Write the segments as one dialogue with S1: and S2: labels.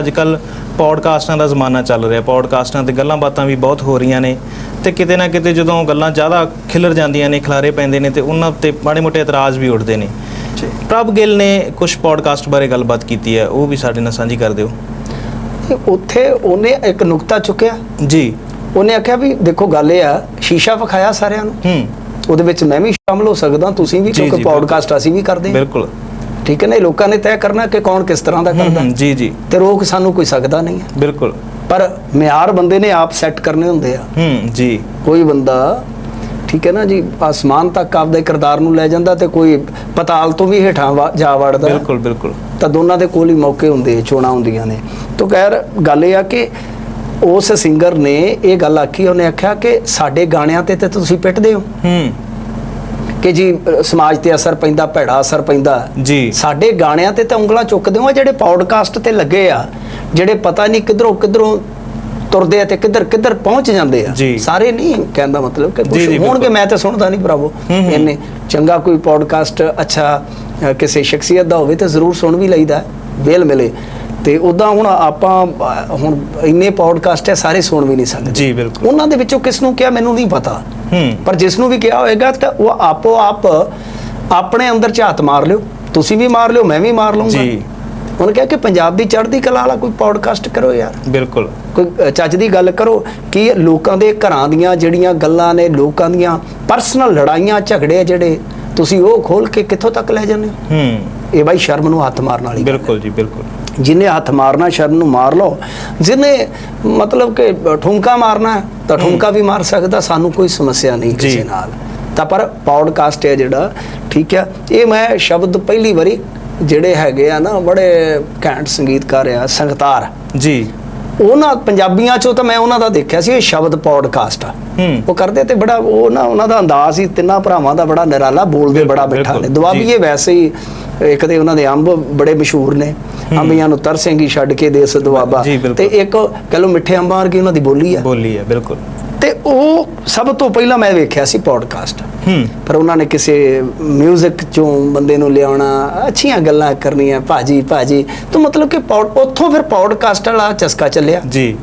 S1: ਅੱਜ ਕੱਲ ਪੌਡਕਾਸਟਾਂ ਦਾ ਜ਼ਮਾਨਾ ਚੱਲ ਰਿਹਾ। ਪੌਡਕਾਸਟਾਂ ਤੇ ਗੱਲਾਂ ਬਾਤਾਂ ਵੀ ਬਹੁਤ ਹੋ ਰਹੀਆਂ ਨੇ ਤੇ ਕਿਤੇ ਨਾ ਕਿਤੇ ਜਦੋਂ ਗੱਲਾਂ ਜ਼ਿਆਦਾ ਖਿਲਰ ਜਾਂਦੀਆਂ ਨੇ ਖਿਲਾਰੇ ਪੈਂਦੇ ਨੇ ਤੇ ਉਹਨਾਂ ਉੱਤੇ ਮਾੜੇ ਮੋਟੇ ਇਤਰਾਜ਼ ਵੀ ਉੱਠਦੇ ਨੇ। ਪ੍ਰਭ ਗਿੱਲ ਨੇ ਕੁਝ ਪੌਡਕਾਸਟ ਬਾਰੇ ਗੱਲਬਾਤ ਕੀਤੀ ਹੈ ਉਹ ਵੀ ਸਾਡੇ ਨਾਲ ਸਾਂਝੀ ਕਰ ਦਿਓ।
S2: ਉੱਥੇ ਉਹਨੇ ਇੱਕ ਨੁਕਤਾ ਚੁੱਕਿਆ।
S1: ਜੀ।
S2: ਉਹਨੇ ਆਖਿਆ ਵੀ ਦੇਖੋ ਗੱਲ ਇਹ ਆ ਸ਼ੀਸ਼ਾ ਵਿਖਾਇਆ ਸਾਰਿਆਂ ਨੂੰ।
S1: ਹੂੰ।
S2: ਉਹਦੇ ਵਿੱਚ ਮੈਂ ਵੀ ਸ਼ਾਮਲ ਹੋ ਸਕਦਾ ਤੁਸੀਂ ਵੀ ਕਿਉਂਕਿ ਪੌਡਕਾਸਟ ਅਸੀਂ ਵੀ ਕਰਦੇ ਹਾਂ।
S1: ਬਿਲਕੁਲ।
S2: ਠੀਕ ਹੈ ਨਾ? ਇਹ ਲੋਕਾਂ ਨੇ ਤੈਅ ਕਰਨਾ ਕਿ ਕੌਣ ਕਿਸ ਤਰ੍ਹਾਂ ਦਾ ਕਰਦਾ।
S1: ਜੀ ਜੀ।
S2: ਤੇ ਰੋਕ ਸਾਨੂੰ ਕੋਈ ਸਕਦਾ ਨਹੀਂ ਹੈ।
S1: ਬਿਲਕੁਲ।
S2: ਪਰ ਮਿਆਰ ਬੰਦੇ ਨੇ ਆਪ ਸੈੱਟ ਕਰਨੇ ਹੁੰਦੇ ਆ।
S1: ਹੂੰ ਜੀ।
S2: ਕੋਈ ਬੰਦਾ ਠੀਕ ਹੈ ਨਾ ਜੀ ਆਸਮਾਨ ਤੱਕ ਆਪਦੇ ਕਿਰਦਾਰ ਨੂੰ ਲੈ ਜਾਂਦਾ ਤੇ ਕੋਈ ਪਤਾਲ ਤੋਂ ਵੀ ਹੇਠਾਂ ਜਾ ਵੜਦਾ।
S1: ਬਿਲਕੁਲ ਬਿਲਕੁਲ।
S2: ਤਾਂ ਦੋਨਾਂ ਦੇ ਕੋਲ ਹੀ ਮੌਕੇ ਹੁੰਦੇ ਚੋਣਾਂ ਹੁੰਦੀਆਂ ਨੇ। ਤਾਂ ਖੈਰ ਗੱਲ ਇਹ ਆ ਕਿ ਉਸ ਸਿੰਗਰ ਨੇ ਇਹ ਗੱਲ ਆਖੀ ਉਹਨੇ ਆਖਿਆ ਕਿ ਸਾਡੇ ਗਾਣਿਆਂ ਤੇ ਤੇ ਤੁਸੀਂ ਪਿੱਟਦੇ ਹੋ।
S1: ਹੂੰ।
S2: ਕਿ ਜੀ ਸਮਾਜ ਤੇ ਅਸਰ ਪੈਂਦਾ ਭੈੜਾ ਅਸਰ ਪੈਂਦਾ
S1: ਜੀ
S2: ਸਾਡੇ ਗਾਣਿਆਂ ਤੇ ਤਾਂ ਉਂਗਲਾਂ ਚੁੱਕਦੇ ਹੋ ਆ ਜਿਹੜੇ ਪੌਡਕਾਸਟ ਤੇ ਲੱਗੇ ਆ ਜਿਹੜੇ ਪਤਾ ਨਹੀਂ ਕਿਧਰੋਂ ਕਿਧਰੋਂ ਤੁਰਦੇ ਆ ਤੇ ਕਿੱਧਰ ਕਿੱਧਰ ਪਹੁੰਚ ਜਾਂਦੇ ਆ। ਸਾਰੇ ਨਹੀਂ ਕਹਿਣ ਦਾ ਮਤਲਬ ਕਿ ਕੁਝ ਹੋਣਗੇ। ਮੈਂ ਤਾਂ ਸੁਣਦਾ ਨਹੀਂ ਭਰਾਵੋ। ਇੰਨੇ ਚੰਗਾ ਕੋਈ ਪੌਡਕਾਸਟ ਅੱਛਾ ਕਿਸੇ ਸ਼ਖਸੀਅਤ ਦਾ ਹੋਵੇ ਤਾਂ ਜ਼ਰੂਰ ਸੁਣ ਵੀ ਲਈਦਾ ਵੇਲ ਮਿਲੇ ਤੇ ਉਦਾਂ ਹੁਣ ਆਪਾਂ ਹੁਣ ਇੰਨੇ ਪੌਡਕਾਸਟ ਹੈ ਸਾਰੇ ਸੁਣ ਵੀ ਨਹੀਂ ਸਕਦੇ।
S1: ਜੀ ਬਿਲਕੁਲ।
S2: ਉਹਨਾਂ ਦੇ ਵਿੱਚੋਂ ਕਿਸ ਨੂੰ ਕਿਹਾ ਮੈਨੂੰ ਨਹੀਂ ਪਤਾ।
S1: ਹੂੰ।
S2: ਪਰ ਜਿਸ ਨੂੰ ਵੀ ਕਿਹਾ ਹੋਏਗਾ ਤਾਂ ਉਹ ਆਪੋ ਆਪ ਆਪਣੇ ਅੰਦਰ ਝਾਤ ਮਾਰ ਲਿਓ। ਤੁਸੀਂ ਵੀ ਮਾਰ ਲਿਓ ਮੈਂ ਵੀ ਮਾਰ ਲਵਾਂਗਾ
S1: ਜੀ।
S2: ਉਹਨੇ ਕਿਹਾ ਕਿ ਪੰਜਾਬ ਦੀ ਚੜ੍ਹਦੀ ਕਲਾ ਵਾਲਾ ਕੋਈ ਪੌਡਕਾਸਟ ਕਰੋ ਯਾਰ।
S1: ਬਿਲਕੁਲ।
S2: ਕੋਈ ਚੱਜ ਦੀ ਗੱਲ ਕਰੋ ਕਿ ਲੋਕਾਂ ਦੇ ਘਰਾਂ ਦੀਆਂ ਜਿਹੜੀਆਂ ਗੱਲਾਂ ਨੇ ਲੋਕਾਂ ਦੀਆਂ ਪਰਸਨਲ ਲੜਾਈਆਂ ਝਗੜੇ ਜਿਹੜੇ ਤੁਸੀਂ ਉਹ ਖੋਲ ਕੇ ਕਿੱਥੋਂ ਤੱਕ ਲੈ ਜਾਂਦੇ ਹੋ?
S1: ਹੂੰ।
S2: ਇਹ ਬਾਈ ਸ਼ਰਮ ਨੂੰ ਹੱਥ ਮਾਰਨ ਵਾਲੀ।
S1: ਬਿਲਕੁਲ ਜੀ ਬਿਲਕੁਲ।
S2: ਜਿਹਨੇ ਹੱਥ ਮਾਰਨਾ ਸ਼ਰਮ ਨੂੰ ਮਾਰ ਲਓ ਜਿਹਨੇ ਮਤਲਬ ਕਿ ਠੁਮਕਾ ਮਾਰਨਾ ਤਾਂ ਠੁਮਕਾ ਵੀ ਮਾਰ ਸਕਦਾ ਸਾਨੂੰ ਕੋਈ ਸਮੱਸਿਆ ਨਹੀਂ। ਕਿਸੇ ਨਾਲ ਤਾਂ ਪਰ ਪੌਡਕਾਸਟ ਹੈ ਜਿਹੜਾ ਠੀਕ ਹੈ ਇਹ ਮੈਂ ਸ਼ਬਦ ਪਹਿਲੀ ਵਾਰੀ ਜਿਹੜੇ ਹੈਗੇ ਆ ਨਾ ਬੜੇ ਘੈਂਟ ਸੰਗੀਤਕਾਰ ਆ ਸੰਗਤਾਰ
S1: ਜੀ
S2: ਉਹਨਾਂ ਪੰਜਾਬੀਆਂ ਚੋਂ ਤਾਂ ਮੈਂ ਉਹਨਾਂ ਦਾ ਦੇਖਿਆ ਸੀ ਇਹ ਸ਼ਬਦ ਪੌਡਕਾਸਟ ਆ। ਉਹ ਕਰਦੇ ਤੇ ਬੜਾ ਉਹ ਨਾ ਉਹਨਾਂ ਦਾ ਅੰਦਾਜ਼ ਹੀ ਤਿੰਨਾਂ ਭਰਾਵਾਂ ਦਾ ਬੜਾ ਨਿਰਾਲਾ ਬੋਲਦੇ ਬੜਾ ਮਿੱਠਾ
S1: ਬਿਲਕੁਲ,
S2: ਨੇ ਦੁਆਬੀਏ ਵੈਸੇ ਹੀ ਇੱਕ ਤੇ ਉਹਨਾਂ ਦੇ ਅੰਬ ਬੜੇ ਮਸ਼ਹੂਰ ਨੇ ਅੰਬੀਆਂ ਨੂੰ ਤਰਸੇਂਗੀ ਛੱਡ ਕੇ ਦੇਸ ਦੁਆਬਾ। ਤੇ ਇੱਕ ਕਹ ਮਿੱਠੇ ਅੰਬਾਂ ਵਰਗੀ ਉਹਨਾਂ ਦੀ ਬੋਲੀ ਆ।
S1: ਬੋਲੀ ਹੈ ਬਿਲਕੁਲ।
S2: ਤੇ ਉਹ ਸਭ ਤੋਂ ਪਹਿਲਾਂ ਮੈਂ ਵੇਖਿਆ ਸੀ ਪੌਡਕਾਸਟ ਪਰ ਉਹਨਾਂ ਨੇ ਕਿਸੇ 뮤직 ਚੋਂ ਬੰਦੇ ਨੂੰ ਲਿਆਉਣਾ ਅੱਛੀਆਂ ਗੱਲਾਂ ਕਰਨੀਆਂ ਭਾਜੀ ਭਾਜੀ। ਤਾਂ ਮਤਲਬ ਕਿ ਉੱਥੋਂ ਫਿਰ ਪੌਡਕਾਸਟ ਵਾਲਾ ਚਸਕਾ ਚੱਲਿਆ।
S1: ਜੀ।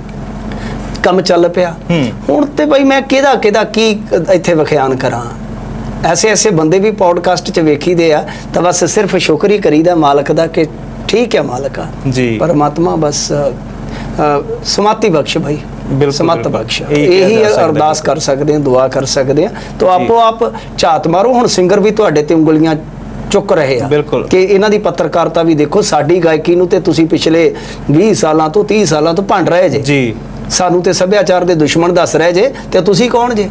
S2: ਕੰਮ ਚੱਲ ਪਿਆ। ਹੁਣ ਤੇ ਬਈ ਮੈਂ ਕਿਹਦਾ ਕਿਹਦਾ ਕੀ ਇੱਥੇ ਵਿਖਿਆਨ ਕਰਾਂ? ਐਸੇ ਐਸੇ ਬੰਦੇ ਵੀ ਪੌਡਕਾਸਟ 'ਚ ਵੇਖੀਦੇ ਆ ਤਾਂ ਬਸ ਸਿਰਫ ਸ਼ੁਕਰ ਕਰੀਦਾ ਮਾਲਕ ਦਾ ਕਿ ਠੀਕ ਹੈ ਮਾਲਕਾ।
S1: ਜੀ।
S2: ਪਰਮਾਤਮਾ ਬਸ ਸਮਾਤੀ ਬਖਸ਼ ਭਾਈ ਸਮਤ। ਬਖਸ਼।
S1: ਇਹੀ
S2: ਅਰਦਾਸ ਕਰ ਸਕਦੇ ਹਾਂ ਦੁਆ ਕਰ ਸਕਦੇ ਹਾਂ। ਤਾਂ ਆਪੋ ਆਪ ਝਾਤ ਮਾਰੋ। ਹੁਣ ਸਿੰਗਰ ਵੀ ਤੁਹਾਡੇ ਤੇ ਉਂਗਲੀਆਂ ਚੁੱਕ ਰਹੇ ਆ। ਕਿ ਇਹਨਾਂ ਦੀ ਪੱਤਰਕਾਰਤਾ ਵੀ ਦੇਖੋ ਸਾਡੀ ਗਾਇਕੀ ਨੂੰ ਤੇ ਤੁਸੀਂ ਪਿਛਲੇ 20 ਸਾਲਾਂ ਤੋਂ 30 ਸਾਲਾਂ ਤੋਂ ਭੰਡ ਰਹੇ ਜੇ।
S1: ਜੀ।
S2: ਸਾਨੂੰ ਤੇ ਸੱਭਿਆਚਾਰ ਦੇ ਦੁਸ਼ਮਣ ਦੱਸ ਰਹੇ ਜੇ ਤੇ ਤੁਸੀਂ ਕੌਣ ਜੇ?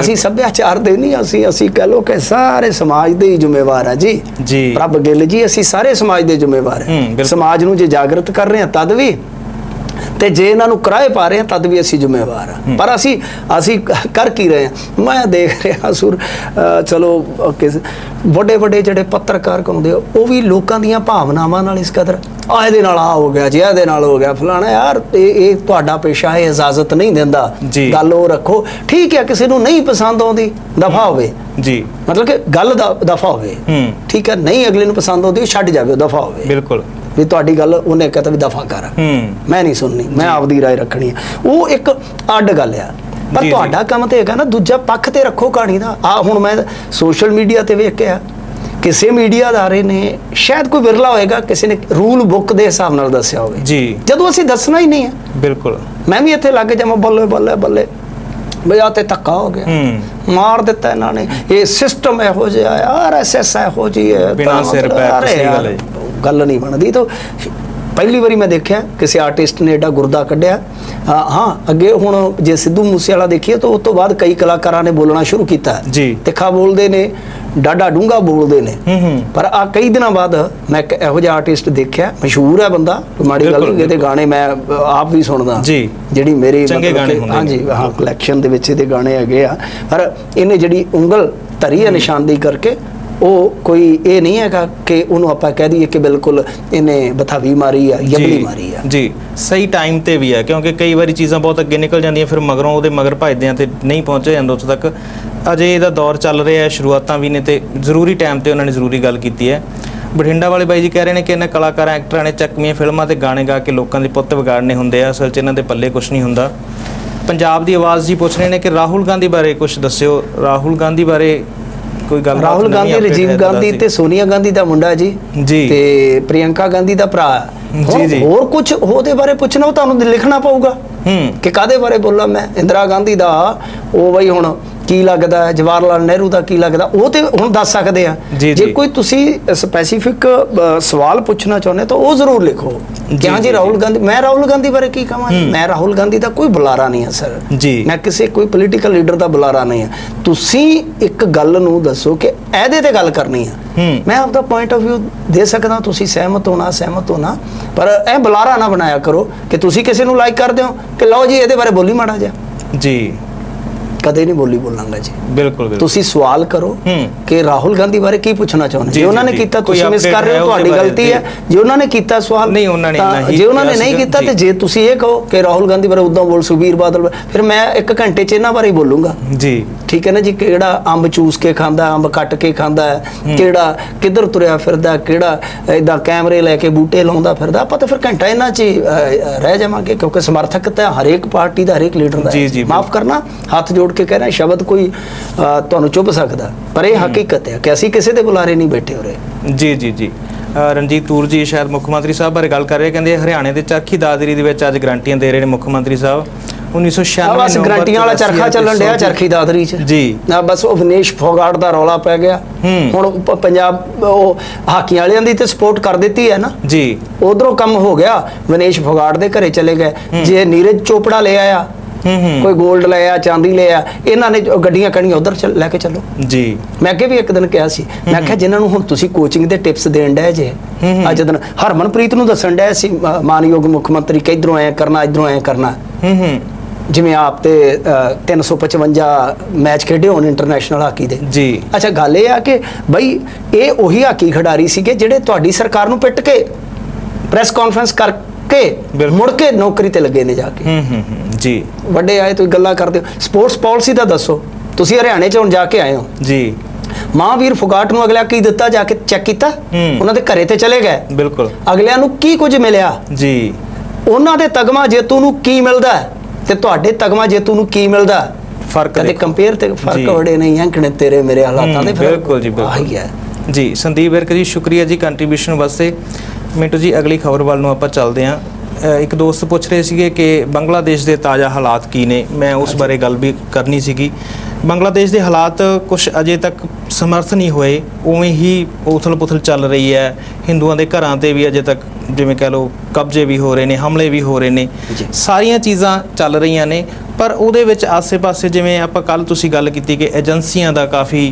S2: ਅਸੀਂ ਸੱਭਿਆਚਾਰ ਦੇ ਨਹੀਂ ਅਸੀਂ ਅਸੀਂ ਕਹ ਲੋ ਕਿ ਸਾਰੇ ਸਮਾਜ ਦੇ ਹੀ ਜ਼ਿੰਮੇਵਾਰ ਆ ਜੀ।
S1: ਜੀ।
S2: ਪ੍ਰਭ ਗਿੱਲ ਜੀ ਅਸੀਂ ਸਾਰੇ ਸਮਾਜ ਦੇ ਜ਼ਿੰਮੇਵਾਰ
S1: ਬਿਲਕੁਲ।
S2: ਸਮਾਜ ਨੂੰ ਜੇ ਜਾਗਰਤ ਕਰ ਰਹੇ ਹਾਂ ਤਦ ਵੀ ਤੇ ਜੇ ਇਹਨਾਂ ਨੂੰ ਕਿਰਾਏ ਪਾ ਰਹੇ ਹਾਂ ਤਦ ਵੀ ਅਸੀਂ ਜ਼ਿੰਮੇਵਾਰ ਹਾਂ। ਪਰ ਅਸੀਂ ਅਸੀਂ ਕਰ ਕੀ ਰਹੇ ਹਾਂ? ਮੈਂ ਦੇਖ ਰਿਹਾ ਸੁਰ ਚਲੋ ਕਿਸ ਵੱਡੇ ਵੱਡੇ ਜਿਹੜੇ ਪੱਤਰਕਾਰ ਕਹਿੰਦੇ ਆ ਉਹ ਵੀ ਲੋਕਾਂ ਦੀਆਂ ਭਾਵਨਾਵਾਂ ਨਾਲ ਇਸ ਕਦਰ। ਆ ਇਹਦੇ ਨਾਲ ਆ ਹੋ ਗਿਆ ਜੀ ਇਹਦੇ ਨਾਲ ਹੋ ਗਿਆ। ਫਲਾਣਾ ਯਾਰ ਇਹ ਇਹ ਤੁਹਾਡਾ ਪੇਸ਼ਾ ਹੈ ਇਜਾਜ਼ਤ ਨਹੀਂ ਦਿੰਦਾ। ਗੱਲ ਉਹ ਰੱਖੋ। ਠੀਕ ਹੈ ਕਿਸੇ ਨੂੰ ਨਹੀਂ ਪਸੰਦ ਆਉਂਦੀ ਦਫਾ ਹੋਵੇ।
S1: ਜੀ।
S2: ਮਤਲਬ ਕਿ ਗੱਲ ਦਾ ਦਫਾ ਹੋਵੇ। ਠੀਕ ਹੈ ਨਹੀਂ ਅਗਲੇ ਨੂੰ ਪਸੰਦ ਆਉਂਦੀ ਛੱਡ ਜਾਵੇ ਦਫਾ ਹੋਵੇ।
S1: ਬਿਲਕੁਲ।
S2: ਵੀ ਤੁਹਾਡੀ ਗੱਲ ਉਹਨੇ ਕਹਤਾ ਵੀ ਦਫਾ ਕਰ
S1: ਹੂੰ
S2: ਮੈਂ ਨਹੀਂ ਸੁਣਨੀ ਮੈਂ ਆਪਦੀ رائے ਰੱਖਣੀ ਹੈ ਉਹ ਇੱਕ ਅੱਡ ਗੱਲ ਆ ਪਰ
S1: ਜੀ, ਜੀ।
S2: ਤੁਹਾਡਾ ਕੰਮ ਤੇ ਹੈਗਾ ਨਾ ਦੂਜਾ ਪੱਖ ਤੇ ਰੱਖੋ ਕਹਾਣੀ ਦਾ ਆ ਹੁਣ ਮੈਂ ਸੋਸ਼ਲ ਮੀਡੀਆ ਤੇ ਵੇਖ ਕੇ ਆ ਕਿਸੇ ਮੀਡੀਆ ਅਦਾਰੇ ਨੇ ਸ਼ਾਇਦ ਕੋਈ ਵਿਰਲਾ ਹੋਏਗਾ ਕਿਸੇ ਨੇ ਰੂਲ ਬੁੱਕ ਦੇ ਹਿਸਾਬ ਨਾਲ ਦੱਸਿਆ ਹੋਵੇ
S1: ਜੀ
S2: ਜਦੋਂ ਅਸੀਂ ਦੱਸਣਾ ਹੀ ਨਹੀਂ ਹੈ
S1: ਬਿਲਕੁਲ
S2: ਮੈਂ ਵੀ ਇੱਥੇ ਲੱਗ ਜਾਵਾਂ ਬੱਲੇ ਬੱਲੇ ਬੱਲੇ ਬਈ ਆਹ ਤੇ ਧੱਕਾ ਹੋ ਗਿਆ
S1: ਹੂੰ
S2: ਮਾਰ ਦਿੱਤਾ ਇਹਨਾਂ ਨੇ ਇਹ ਸਿਸਟਮ ਇਹੋ ਜਿਹਾ ਹੈ ਆਰਐਸਐਸ ਇਹੋ ਜੀ ਹੈ
S1: ਬਿਨਾਂ
S2: ਤਾਂ
S1: ਸਿਰ
S2: ਮਤਲਬ,
S1: ਪੈਰ ਤੋਂ
S2: ਅਰੇ
S1: ਸਹੀ
S2: ਯਾਰ,
S1: ਗੱਲ ਹੈ
S2: ਗੱਲ ਨਹੀਂ ਬਣਦੀ। ਤਾਂ ਪਹਿਲੀ ਵਾਰੀ ਮੈਂ ਦੇਖਿਆ ਕਿਸੇ ਆਰਟਿਸਟ ਨੇ ਏਡਾ ਗੁਰਦਾ ਕੱਢਿਆ। ਹਾਂ ਅੱਗੇ ਹੁਣ ਜੇ ਸਿੱਧੂ ਮੂਸੇ ਵਾਲਾ ਦੇਖੀਏ ਤਾਂ ਉਸ ਤੋਂ ਬਾਅਦ ਕਈ ਕਲਾਕਾਰਾਂ ਨੇ ਬੋਲਣਾ ਸ਼ੁਰੂ ਕੀਤਾ।
S1: ਜੀ।
S2: ਤਿੱਖਾ ਬੋਲਦੇ ਨੇ ਡਾਡਾ ਡੂੰਗਾ ਬੋਲਦੇ ਨੇ। ਪਰ ਆ ਕਈ ਦਿਨਾਂ ਬਾਅਦ ਮੈਂ ਇੱਕ ਇਹੋ ਜਿਹਾ ਆਰਟਿਸਟ ਦੇਖਿਆ ਮਸ਼ਹੂਰ ਹੈ ਬੰਦਾ ਮਾੜੀ ਗੱਲ ਨਹੀਂ ਇਹਦੇ ਗਾਣੇ ਮੈਂ ਆਪ ਵੀ ਸੁਣਦਾ।
S1: ਜੀ।
S2: ਜਿਹੜੀ ਮੇਰੀ
S1: ਚੰਗੇ ਗਾਣੇ ਹੁੰਦੇ।
S2: ਹਾਂਜੀ ਹਾਂ ਕਲੈਕਸ਼ਨ ਦੇ ਵਿੱਚ ਇਹਦੇ ਗਾਣੇ ਹੈਗੇ ਆ। ਪਰ ਇਹਨੇ ਜਿਹੜੀ ਉਂਗਲ ਧਰੀ ਹੈ। ਨਿਸ਼ਾਨਦੇਹੀ ਕਰਕੇ ਉਹ ਕੋਈ ਇਹ ਨਹੀਂ ਹੈਗਾ ਕਿ ਉਹਨੂੰ ਆਪਾਂ ਕਹਿ ਦਈਏ ਕਿ ਬਿਲਕੁਲ ਇਹਨੇ ਬਥਾਵੀ ਮਾਰੀ ਆ ਯਬਲੀ ਮਾਰੀ ਆ।
S1: ਜੀ ਸਹੀ ਟਾਈਮ ਤੇ ਵੀ ਹੈ ਕਿਉਂਕਿ ਕਈ ਵਾਰੀ ਚੀਜ਼ਾਂ ਬਹੁਤ ਅੱਗੇ ਨਿਕਲ ਜਾਂਦੀਆਂ ਫਿਰ ਮਗਰੋਂ ਉਹਦੇ ਮਗਰ ਭਜਦੇ ਆ ਤੇ ਨਹੀਂ ਪਹੁੰਚਿਆ ਜਾਂਦਾ ਉੱਥੇ ਤੱਕ। ਅਜੇ ਇਹਦਾ ਦੌਰ ਚੱਲ ਰਿਹਾ ਹੈ ਸ਼ੁਰੂਆਤਾਂ ਵੀ ਨੇ ਤੇ ਜ਼ਰੂਰੀ ਟਾਈਮ ਤੇ ਉਹਨਾਂ ਨੇ ਜ਼ਰੂਰੀ ਗੱਲ ਕੀਤੀ ਹੈ। ਬਠਿੰਡਾ ਵਾਲੇ ਬਾਈ ਜੀ ਕਹਿ ਰਹੇ ਨੇ ਕਿ ਇਹਨਾਂ ਕਲਾਕਾਰਾਂ ਐਕਟਰਾਂ ਨੇ ਚੱਕਵੀਆਂ ਫਿਲਮਾਂ ਤੇ ਗਾਣੇ ਗਾ ਕੇ ਲੋਕਾਂ ਦੇ ਪੁੱਤ ਵਿਗਾੜਨੇ ਹੁੰਦੇ ਆ ਅਸਲ 'ਚ ਇਹਨਾਂ ਦੇ ਪੱਲੇ ਕੁਝ ਨਹੀਂ ਹੁੰਦਾ। ਪੰਜਾਬ ਦੀ ਆਵਾਜ਼ ਜੀ ਪੁੱਛ ਰਹੇ ਨੇ ਕਿ ਰਾਹੁਲ ਗਾਂਧੀ ਬਾਰੇ ਕੁਝ ਦੱਸਿਓ। ਰਾਹੁਲ ਗਾਂਧੀ ਬਾਰੇ ਕੋਈ ਗੱਲ
S2: ਰਾਹੁਲ ਗਾਂਧੀ ਰਾਜੀਵ ਗਾਂਧੀ ਤੇ ਸੋਨੀਆ ਗਾਂਧੀ ਦਾ ਮੁੰਡਾ ਜੀ
S1: ਜੀ।
S2: ਤੇ ਪ੍ਰਿਯੰਕਾ ਗਾਂਧੀ ਦਾ ਭਰਾ
S1: ਜੀ,
S2: ਹੁਣ
S1: ਜੀ।
S2: ਹੋਰ ਕੁਝ ਉਹਦੇ ਬਾਰੇ ਪੁੱਛਣਾ ਉਹ ਤੁਹਾਨੂੰ ਲਿਖਣਾ ਪਊਗਾ ਕਿ ਕਾਦੇ ਬਾਰੇ ਬੋਲਾਂ ਮੈਂ? ਇੰਦਰਾ ਗਾਂਧੀ ਦਾ ਉਹ ਬਈ ਹੁਣ ਕੀ ਲੱਗਦਾ ਹੈ? ਜਵਾਹਰ ਲਾਲ ਨਹਿਰੂ ਦਾ ਕੀ ਲੱਗਦਾ? ਉਹ ਤੇ ਹੁਣ ਦੱਸ ਸਕਦੇ ਆ।
S1: ਜੀ।
S2: ਕੋਈ ਤੁਸੀਂ ਸਪੈਸੀਫਿਕ ਸਵਾਲ ਪੁੱਛਣਾ ਚਾਹੁੰਦੇ ਤਾਂ ਉਹ ਜ਼ਰੂਰ ਲਿਖੋ। ਕਿ
S1: ਜੀ,
S2: ਹਾਂ ਜੀ
S1: ਜੀ,
S2: ਰਾਹੁਲ ਗਾਂਧੀ ਮੈਂ ਰਾਹੁਲ ਗਾਂਧੀ ਬਾਰੇ ਕੀ ਕਹਾਂ। ਮੈਂ ਰਾਹੁਲ ਗਾਂਧੀ ਦਾ ਕੋਈ ਬੁਲਾਰਾ ਨਹੀਂ ਹੈ ਸਰ। ਮੈਂ ਕਿਸੇ ਕੋਈ ਪੋਲੀਟੀਕਲ ਲੀਡਰ ਦਾ ਬੁਲਾਰਾ ਨਹੀਂ ਹੈ। ਤੁਸੀਂ ਇੱਕ ਗੱਲ ਨੂੰ ਦੱਸੋ ਕਿ ਇਹਦੇ ਤੇ ਗੱਲ ਕਰਨੀ ਹੈ। ਮੈਂ ਆਪਦਾ ਪੁਆਇੰਟ ਆਫ View ਦੇ ਸਕਦਾ ਤੁਸੀਂ ਸਹਿਮਤ ਹੋਣਾ ਸਹਿਮਤ ਹੋਣਾ ਪਰ ਇਹ ਬੁਲਾਰਾ ਨਾ ਬਣਾਇਆ ਕਰੋ ਕਿ ਤੁਸੀਂ ਕਿਸੇ ਨੂੰ ਲਾਈਕ ਕਰਦੇ ਹੋ। ਕਿ ਲਓ ਜੀ ਇਹਦੇ ਬਾਰੇ ਬੋਲੀ ਮਾੜਾ ਜਿਹਾ।
S1: ਜੀ।
S2: ਕਦੇ ਨਹੀਂ ਬੋਲੀ ਬੋਲਾਂਗਾ ਜੀ।
S1: ਬਿਲਕੁਲ ਬਿਲਕੁਲ।
S2: ਤੁਸੀਂ ਸਵਾਲ ਕਰੋ। ਕਿ ਰਾਹੁਲ ਗਾਂਧੀ ਬਾਰੇ ਕੀ ਪੁੱਛਣਾ ਚਾਹੁੰਦੇ?
S1: ਜੀ,
S2: ਉਹਨਾਂ ਨੇ। ਕੀਤਾ ਤੁਸੀਂ ਮਿਸ ਕਰ ਰਹੇ
S1: ਹੈ
S2: ਤੁਹਾਡੀ ਗਲਤੀ। ਹੈ। ਜੇ ਉਹਨਾਂ ਨੇ ਕੀਤਾ ਸਵਾਲ
S1: ਨਹੀਂ, ਉਹਨਾਂ ਨੇ ਨਹੀਂ
S2: ਜੇ ਉਹਨਾਂ ਨੇ ਨਹੀਂ ਕੀਤਾ ਤੇ
S1: ਜੀ।
S2: ਤੁਸੀਂ ਇਹ ਕਹੋ ਕਿ ਰਾਹੁਲ ਗਾਂਧੀ ਬਾਰੇ ਉਦਾਂ ਬੋਲ ਸੁਬੀਰ ਬਾਦਲ ਫਿਰ ਮੈਂ ਇੱਕ ਘੰਟੇ 'ਚ ਇਹਨਾਂ ਬਾਰੇ ਹੀ ਬੋਲੂੰਗਾ।
S1: ਜੀ।
S2: ਠੀਕ ਹੈ ਨਾ ਜੀ ਕਿਹੜਾ ਅੰਬ ਚੂਸ ਕੇ ਖਾਂਦਾ ਅੰਬ ਕੱਟ ਕੇ ਖਾਂਦਾ ਕਿਹੜਾ ਕਿੱਧਰ ਤੁਰਿਆ ਫਿਰਦਾ ਕਿਹੜਾ ਇਦਾਂ ਕੈਮਰੇ ਲੈ ਕੇ ਬੂਟੇ ਲਾਉਂਦਾ ਫਿਰਦਾ ਆਪਾਂ ਤਾਂ ਫਿਰ ਘੰਟਾ ਇਹਨਾਂ 'ਚ ਰਹਿ ਜਾਵਾਂਗੇ ਕਿਉਂਕਿ ਸਮਰਥਕ ਤਾਂ ਹਰੇਕ ਪਾਰਟੀ ਦਾ ਹਰੇਕ ਲੀਡਰ ਦਾ ਮਾਫ ਕਰਨਾ ਹੱਥ ਜੋੜ ਕੇ ਕਹਿ ਰਿਹਾ ਸ਼ਬਦ ਕੋਈ ਤੁਹਾਨੂੰ ਚੁੱਭ ਸਕਦਾ। ਪਰ ਇਹ ਹਕੀਕਤ ਹੈ ਕਿ ਅਸੀਂ ਕਿਸੇ ਦੇ ਬੁਲਾਰੇ ਨਹੀਂ ਬੈਠੇ ਹੋ ਰਹੇ
S1: ਜੀ ਜੀ। ਜੀ ਰਣਜੀਤ ਤੂਰ ਜੀ ਸ਼ਾਇਦ ਮੁੱਖ ਮੰਤਰੀ ਸਾਹਿਬ ਬਾਰੇ ਗੱਲ ਕਰ ਰਹੇ ਕਹਿੰਦੇ ਹਰਿਆਣੇ ਦੇ ਚਰਖੀ ਦਾਦਰੀ ਦੇ ਵਿੱਚ ਅੱਜ ਗਰੰਟੀਆਂ ਦੇ ਰਹੇ ਨੇ ਮੁੱਖ ਮੰਤਰੀ ਸਾਹਿਬ। 1996
S2: ਆ ਬਸ ਗਰੰਟੀਆਂ ਵਾਲਾ
S1: 84
S2: ਚਰਖਾ ਚੱਲਣ ਡਿਆ ਚਰਖੀ ਦਾਦਰੀ 'ਚ।
S1: ਜੀ।
S2: ਨਾ ਬਸ ਉਹ ਵਿਨੇਸ਼ ਫੋਗਾਟ ਦਾ ਰੌਲਾ ਪੈ ਗਿਆ। ਹੁਣ ਪੰਜਾਬ ਉਹ ਹਾਕੀ ਵਾਲਿਆਂ ਦੀ ਤੇ ਸਪੋਰਟ ਕਰ ਦਿੱਤੀ ਹੈ ਨਾ।
S1: ਜੀ।
S2: ਉਧਰੋਂ ਕੰਮ ਹੋ ਗਿਆ ਵਿਨੇਸ਼ ਫੋਗਾਟ ਦੇ ਘਰੇ ਚਲੇ ਗਏ। ਜੇ ਨੀਰਜ ਚੋਪੜਾ ਲੈ ਆਇਆ ਕੋਈ 골ਡ ਲੈ ਆਇਆ ਚਾਂਦੀ ਲੈ ਆਇਆ ਇਹਨਾਂ ਨੇ ਗੱਡੀਆਂ ਕਣੀਆਂ ਉਧਰ ਲੈ ਕੇ ਚੱਲੋ।
S1: ਜੀ।
S2: ਮੈਂ ਅੱਗੇ ਵੀ ਇੱਕ ਦਿਨ ਕਿਹਾ ਸੀ ਮੈਂ ਕਿਹਾ ਜਿਨ੍ਹਾਂ ਨੂੰ ਹੁਣ ਤੁਸੀਂ ਕੋਚਿੰਗ ਦੇ ਟਿਪਸ ਦੇਣ ਡਏ ਜੇ। ਅੱਜ ਦਿਨ ਹਰਮਨਪ੍ਰੀਤ ਨੂੰ ਦੱਸਣ ਡਏ ਸੀ ਮਾਨਯੋਗ ਮੁੱਖ ਮੰਤਰੀ ਕਿ ਇਧਰੋਂ ਐ ਕਰਨਾ ਇਧਰੋਂ ਐ ਕਰਨਾ।
S1: ਹੂੰ ਹੂੰ।
S2: ਜਿਵੇਂ ਆਪ ਤੇ ਅ, 355 ਮੈਚ ਖੇਡੇ ਹੋਣ ਇੰਟਰਨੈਸ਼ਨਲ ਹਾਕੀ ਦੇ।
S1: ਜੀ।
S2: ਅੱਛਾ ਗੱਲ ਇਹ ਆ ਕਿ ਬਈ ਇਹ ਉਹੀ ਹਾਕੀ ਖਿਡਾਰੀ ਸੀਗੇ ਜਿਹੜੇ ਤੁਹਾਡੀ ਸਰਕਾਰ ਨੂੰ ਪਿੱਟ ਕੇ ਪ੍ਰੈਸ ਕਾਨਫਰੰਸ ਕਰਕੇ
S1: ਬਿਲਕੁਲ।
S2: ਮੁੜ ਕੇ ਨੌਕਰੀ ਤੇ ਲੱਗੇ ਨੇ ਜਾ ਕੇ।
S1: ਹੂੰ ਹੂੰ ਹੂੰ ਜੀ।
S2: ਵੱਡੇ ਆਏ ਤੁਸੀਂ ਗੱਲਾਂ ਕਰਦੇ ਹੋ। ਸਪੋਰਟਸ ਪਾਲਿਸੀ ਦਾ ਦੱਸੋ। ਤੁਸੀਂ ਹਰਿਆਣੇ ਚ ਹੁਣ ਜਾ ਕੇ ਆਏ ਹੋ।
S1: ਜੀ।
S2: ਮਹਾਂਵੀਰ ਫੁਗਾਟ ਨੂੰ ਅਗਲਾ ਕੀ ਦਿੱਤਾ ਜਾ ਕੇ ਚੈੱਕ ਕੀਤਾ। ਉਹਨਾਂ ਦੇ ਘਰੇ ਤੇ ਚਲੇ ਗਏ।
S1: ਬਿਲਕੁਲ।
S2: ਅਗਲਿਆਂ ਨੂੰ ਕੀ ਕੁਝ ਮਿਲਿਆ?
S1: ਜੀ।
S2: ਉਹਨਾਂ ਦੇ ਤਗਮਾ ਜੇਤੂ ਨੂੰ ਕੀ ਮਿਲਦਾ? ਤੇ ਤੁਹਾਡੇ ਤਗਮਾ ਜੇਤੂ ਨੂੰ ਕੀ ਮਿਲਦਾ?
S1: ਫ਼ਰਕ
S2: ਕਦੇ। ਕੰਪੇਅਰ ਤੇ। ਫ਼ਰਕ ਬੜੇ ਨਹੀਂ ਕਿ ਤੇਰੇ ਮੇਰੇ ਹਾਲਾਤਾਂ ਦੇ
S1: ਬਿਲਕੁਲ ਜੀ, ਬਿਲਕੁਲ।
S2: ਆਹੀ ਹੈ।
S1: ਜੀ ਸੰਦੀਪ ਵਿਰਕ ਜੀ ਸ਼ੁਕਰੀਆ ਜੀ ਕੰਟਰੀਬਿਊਸ਼ਨ ਵਾਸਤੇ। ਮਿੰਟੂ ਜੀ ਅਗਲੀ ਖਬਰ ਵੱਲ ਨੂੰ ਆਪਾਂ ਚੱਲਦੇ ਹਾਂ। ਇੱਕ ਦੋਸਤ ਪੁੱਛ ਰਹੇ ਸੀਗੇ ਕਿ ਬੰਗਲਾਦੇਸ਼ ਦੇ ਤਾਜ਼ਾ ਹਾਲਾਤ ਕੀ ਨੇ? ਮੈਂ ਉਸ ਬਾਰੇ ਗੱਲ ਵੀ ਕਰਨੀ ਸੀਗੀ। ਬੰਗਲਾਦੇਸ਼ ਦੇ ਹਾਲਾਤ ਕੁਝ ਅਜੇ ਤੱਕ ਸਮਰਥ ਨਹੀਂ ਹੋਏ। ਉਵੇਂ ਹੀ ਉਥਲ-ਪੁਥਲ ਚੱਲ ਰਹੀ ਹੈ। ਹਿੰਦੂਆਂ ਦੇ ਘਰਾਂ ਤੇ ਵੀ ਅਜੇ ਤੱਕ ਜਿਵੇਂ ਕਹ ਲਓ ਕਬਜ਼ੇ ਵੀ ਹੋ ਰਹੇ ਨੇ ਹਮਲੇ ਵੀ ਹੋ ਰਹੇ ਨੇ। ਸਾਰੀਆਂ ਚੀਜ਼ਾਂ ਚੱਲ ਰਹੀਆਂ ਨੇ। ਪਰ ਉਹਦੇ ਵਿੱਚ ਆਸੇ-ਪਾਸੇ ਜਿਵੇਂ ਆਪਾਂ ਕੱਲ ਤੁਸੀਂ ਗੱਲ ਕੀਤੀ ਕਿ ਏਜੰਸੀਆਂ ਦਾ ਕਾਫੀ